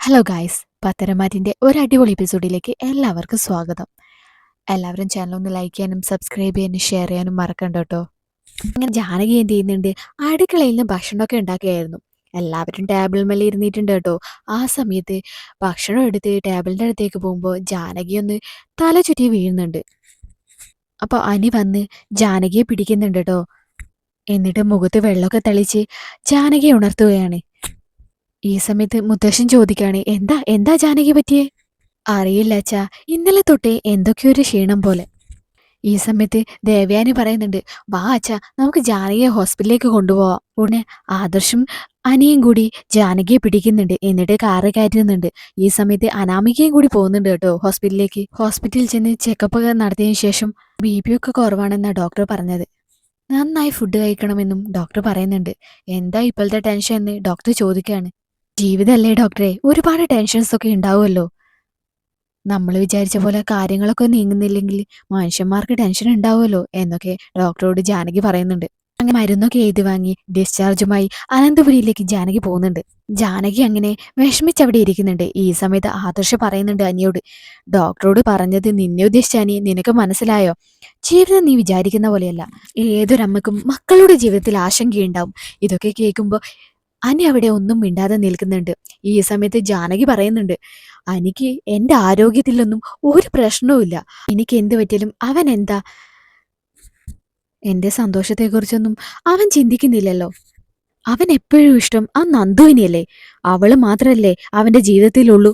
Hello guys പത്തരമാറ്റിന്റെ ഒരു അടിപൊളി എപ്പിസോഡിലേക്ക് എല്ലാവർക്കും സ്വാഗതം. എല്ലാവരും ചാനൽ ഒന്ന് ലൈക്ക് ചെയ്യാനും സബ്സ്ക്രൈബ് ചെയ്യാനും ഷെയർ ചെയ്യാനും മറക്കണ്ട കേട്ടോ. അങ്ങനെ ജാനകി എന്ത് ചെയ്യുന്നുണ്ട്? അടുക്കളയിൽ നിന്ന് ഭക്ഷണമൊക്കെ ഉണ്ടാക്കുകയായിരുന്നു. എല്ലാവരും ടേബിൾ മേലെ ഇരുന്നിട്ടുണ്ട് കേട്ടോ. ആ സമയത്ത് ഭക്ഷണം എടുത്ത് ടേബിളിന്റെ അടുത്തേക്ക് പോകുമ്പോൾ ജാനകി ഒന്ന് തല ചുറ്റി വീഴുന്നുണ്ട്. അപ്പോൾ അനി വന്ന് ജാനകിയെ പിടിക്കുന്നുണ്ട് കേട്ടോ. എന്നിട്ട് മുഖത്ത് വെള്ളമൊക്കെ തളിച്ച് ജാനകിയെ ഉണർത്തുകയാണ്. ഈ സമയത്ത് മുത്തശ്ശൻ ചോദിക്കാണ് എന്താ എന്താ ജാനകി പറ്റിയേ? അറിയില്ല അച്ഛാ ഇന്നലെ തൊട്ടേ എന്തൊക്കെയോ ഒരു ക്ഷീണം പോലെ. ഈ സമയത്ത് ദേവയാനി പറയുന്നുണ്ട് വാ അച്ഛാ നമുക്ക് ജാനകിയെ ഹോസ്പിറ്റലിലേക്ക് കൊണ്ടുപോവാം. ഉടനെ ആദർശും അനിയും കൂടി ജാനകിയെ പിടിക്കുന്നുണ്ട് എന്നിട്ട് കാറ് കയറ്റുന്നുണ്ട് ഈ സമയത്ത് അനാമികയും കൂടി പോകുന്നുണ്ട് കേട്ടോ ഹോസ്പിറ്റലിലേക്ക്. ഹോസ്പിറ്റലിൽ ചെന്ന് ചെക്കപ്പ് നടത്തിയതിനു ശേഷം ബി പി ഒക്കെ കുറവാണെന്നാണ് ഡോക്ടർ പറഞ്ഞത്. നന്നായി ഫുഡ് കഴിക്കണമെന്നും ഡോക്ടർ പറയുന്നുണ്ട്. എന്താ ഇപ്പോഴത്തെ ടെൻഷൻ എന്ന് ഡോക്ടർ ചോദിക്കുകയാണ്. ജീവിതമല്ലേ ഡോക്ടറെ? ഒരുപാട് ടെൻഷൻസ് ഒക്കെ ഉണ്ടാവുമല്ലോ. നമ്മൾ വിചാരിച്ച പോലെ കാര്യങ്ങളൊക്കെ നീങ്ങുന്നില്ലെങ്കിൽ മനുഷ്യന്മാർക്ക് ടെൻഷൻ ഉണ്ടാവുമല്ലോ എന്നൊക്കെ ഡോക്ടറോട് ജാനകി പറയുന്നുണ്ട്. അങ്ങനെ മരുന്നൊക്കെ എഴുതി വാങ്ങി ഡിസ്ചാർജുമായി അനന്തപുരിയിലേക്ക് ജാനകി പോകുന്നുണ്ട്. ജാനകി അങ്ങനെ വിഷമിച്ച് അവിടെ ഇരിക്കുന്നുണ്ട്. ഈ സമയത്ത് ആദർശ പറയുന്നുണ്ട് അനിയോട് ഡോക്ടറോട് പറഞ്ഞത് നിന്നെ ഉദ്ദേശിച്ച അനി നിനക്ക് മനസ്സിലായോ? ജീവിതം നീ വിചാരിക്കുന്ന പോലെയല്ല. ഏതൊരമ്മക്കും മക്കളുടെ ജീവിതത്തിൽ ആശങ്കയുണ്ടാവും. ഇതൊക്കെ കേൾക്കുമ്പോൾ അനി അവിടെ ഒന്നും മിണ്ടാതെ നിൽക്കുന്നുണ്ട്. ഈ സമയത്ത് ജാനകി പറയുന്നുണ്ട് അനിക്ക് എന്റെ ആരോഗ്യത്തിലൊന്നും ഒരു പ്രശ്നവുമില്ല എനിക്ക് എന്ത് പറ്റിയാലും അവൻ എന്താ? എന്റെ സന്തോഷത്തെക്കുറിച്ചൊന്നും അവൻ ചിന്തിക്കുന്നില്ലല്ലോ. അവൻ എപ്പോഴും ഇഷ്ടം ആ നന്ദുവിനെയല്ലേ? അവൾ മാത്രല്ലേ അവന്റെ ജീവിതത്തിലുള്ളൂ.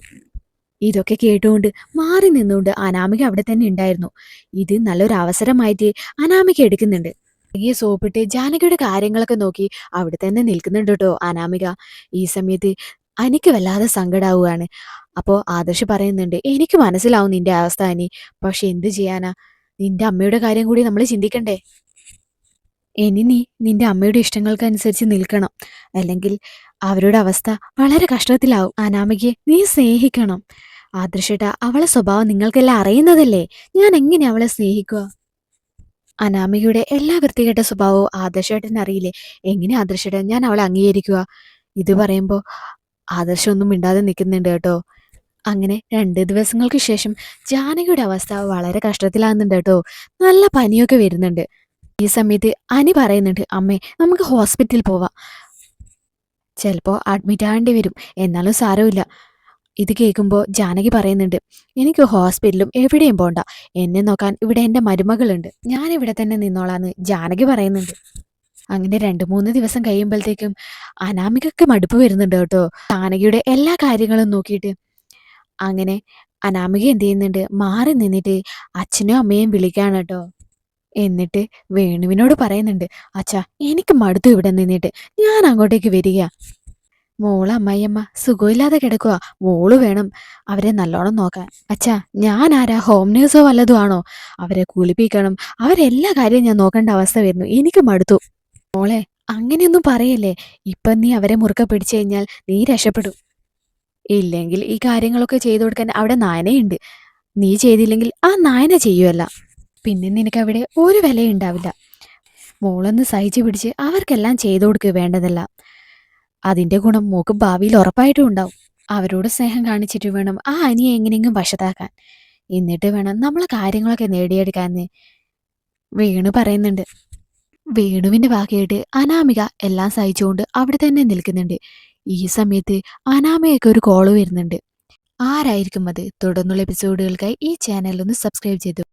ഇതൊക്കെ കേട്ടുകൊണ്ട് മാറി നിന്നുകൊണ്ട് അനാമിക അവിടെ തന്നെ ഉണ്ടായിരുന്നു. ഇത് നല്ലൊരു അവസരമായിട്ട് അനാമിക എടുക്കുന്നുണ്ട്. ഈ സോപ്പിട്ട് ജാനകിയുടെ കാര്യങ്ങളൊക്കെ നോക്കി അവിടെ തന്നെ നിൽക്കുന്നുണ്ട് കേട്ടോ അനാമിക. ഈ സമയത്ത് എനിക്ക് വല്ലാതെ സങ്കടാവുകയാണ്. അപ്പോൾ ആദർശ് പറയുന്നുണ്ട് എനിക്ക് മനസ്സിലാവും നിന്റെ അവസ്ഥ അനി പക്ഷെ എന്ത് ചെയ്യാനാ? നിന്റെ അമ്മയുടെ കാര്യം കൂടി നമ്മൾ ചിന്തിക്കണ്ടേ? ഇനി നീ നിന്റെ അമ്മയുടെ ഇഷ്ടങ്ങൾക്കനുസരിച്ച് നിൽക്കണം. അല്ലെങ്കിൽ അവരുടെ അവസ്ഥ വളരെ കഷ്ടത്തിലാവും. അനാമികയെ നീ സ്നേഹിക്കണം. ആദർശേട്ട അവളെ സ്വഭാവം നിങ്ങൾക്കെല്ലാം അറിയുന്നതല്ലേ? ഞാൻ എങ്ങനെ അവളെ സ്നേഹിക്കുക അനാമികയുടെ എല്ലാ വൃത്തികെട്ട സ്വഭാവവും ആദർശേട്ടൻ അറിയില്ലേ എങ്ങനെ ആദർശേട്ടൻ? ഞാൻ അവളെ അംഗീകരിക്കുക ഇത് പറയുമ്പോൾ ആദർശം ഒന്നും മിണ്ടാതെ നിൽക്കുന്നുണ്ട് കേട്ടോ. അങ്ങനെ രണ്ട് ദിവസങ്ങൾക്ക് ശേഷം ജാനകിയുടെ അവസ്ഥ വളരെ കഷ്ടത്തിലാകുന്നുണ്ട് കേട്ടോ. നല്ല പനിയൊക്കെ വരുന്നുണ്ട്. ഈ സമയത്ത് അനി പറയുന്നുണ്ട് അമ്മേ നമുക്ക് ഹോസ്പിറ്റലിൽ പോവാം. ചിലപ്പോൾ അഡ്മിറ്റ് ആകേണ്ടി വരും. എന്നാലും സാരമില്ല. ഇത് കേൾക്കുമ്പോൾ ജാനകി പറയുന്നുണ്ട് എനിക്ക് ഹോസ്പിറ്റലും എവിടെയും പോണ്ട. എന്നെ നോക്കാൻ ഇവിടെ എന്റെ മരുമകളുണ്ട്. ഞാൻ ഇവിടെ തന്നെ നിന്നോളാന്ന് ജാനകി പറയുന്നുണ്ട്. അങ്ങനെ രണ്ട് മൂന്ന് ദിവസം കഴിയുമ്പോഴത്തേക്കും അനാമികക്ക് മടുപ്പ് വരുന്നുണ്ട് കേട്ടോ. ജാനകിയുടെ എല്ലാ കാര്യങ്ങളും നോക്കിയിട്ട്. അങ്ങനെ അനാമിക എന്ത് ചെയ്യുന്നുണ്ട് മാറി നിന്നിട്ട് അച്ഛനും അമ്മയും വിളിക്കുകയാണ് കേട്ടോ. എന്നിട്ട് വേണുവിനോട് പറയുന്നുണ്ട് അച്ഛാ എനിക്ക് മടുത്തു ഇവിടെ നിന്നിട്ട്. ഞാൻ അങ്ങോട്ടേക്ക് വരിക. മോൾ അമ്മായിയമ്മ സുഖമില്ലാതെ കിടക്കുക മോൾ വേണം അവരെ നല്ലോണം നോക്കാൻ. അച്ഛാ ഞാൻ ആരാ ഹോം നേഴ്സോ വല്ലതും ആണോ? അവരെ കുളിപ്പിക്കണം. അവരെല്ലാ കാര്യവും ഞാൻ നോക്കേണ്ട അവസ്ഥ വരുന്നു. എനിക്ക് മടുത്തു. മോളെ അങ്ങനെയൊന്നും പറയല്ലേ. ഇപ്പം നീ അവരെ മുറുക്കെ പിടിച്ചു കഴിഞ്ഞാൽ നീ രക്ഷപ്പെടും. ഇല്ലെങ്കിൽ ഈ കാര്യങ്ങളൊക്കെ ചെയ്തു കൊടുക്കാൻ അവിടെ നായനയുണ്ട്. നീ ചെയ്തില്ലെങ്കിൽ ആ നായന ചെയ്യുമല്ല പിന്നെ നിനക്ക് അവിടെ ഒരു വിലയുണ്ടാവില്ല. മോളൊന്ന് സഹിച്ചു പിടിച്ച് അവർക്കെല്ലാം ചെയ്തു കൊടുക്കുക വേണ്ടതല്ല. അതിന്റെ ഗുണം മോക്ക് ഭാവിയിൽ ഉറപ്പായിട്ടും ഉണ്ടാവും. അവരോട് സ്നേഹം കാണിച്ചിട്ട് വേണം ആ അനിയെ എങ്ങനെയെങ്കിലും വശത്താക്കാൻ. എന്നിട്ട് വേണം നമ്മൾ കാര്യങ്ങളൊക്കെ നേടിയെടുക്കാന്ന് വേണു പറയുന്നുണ്ട്. വേണുവിന്റെ വാക്കേട്ട് അനാമിക എല്ലാം സഹിച്ചുകൊണ്ട് അവിടെ തന്നെ നിൽക്കുന്നുണ്ട്. ഈ സമയത്ത് അനാമികയ്ക്ക് ഒരു കോൾ വരുന്നുണ്ട്. ആരായിരിക്കും അത്? തുടർന്നുള്ള എപ്പിസോഡുകൾക്കായി ഈ ചാനൽ ഒന്ന് സബ്സ്ക്രൈബ് ചെയ്തു.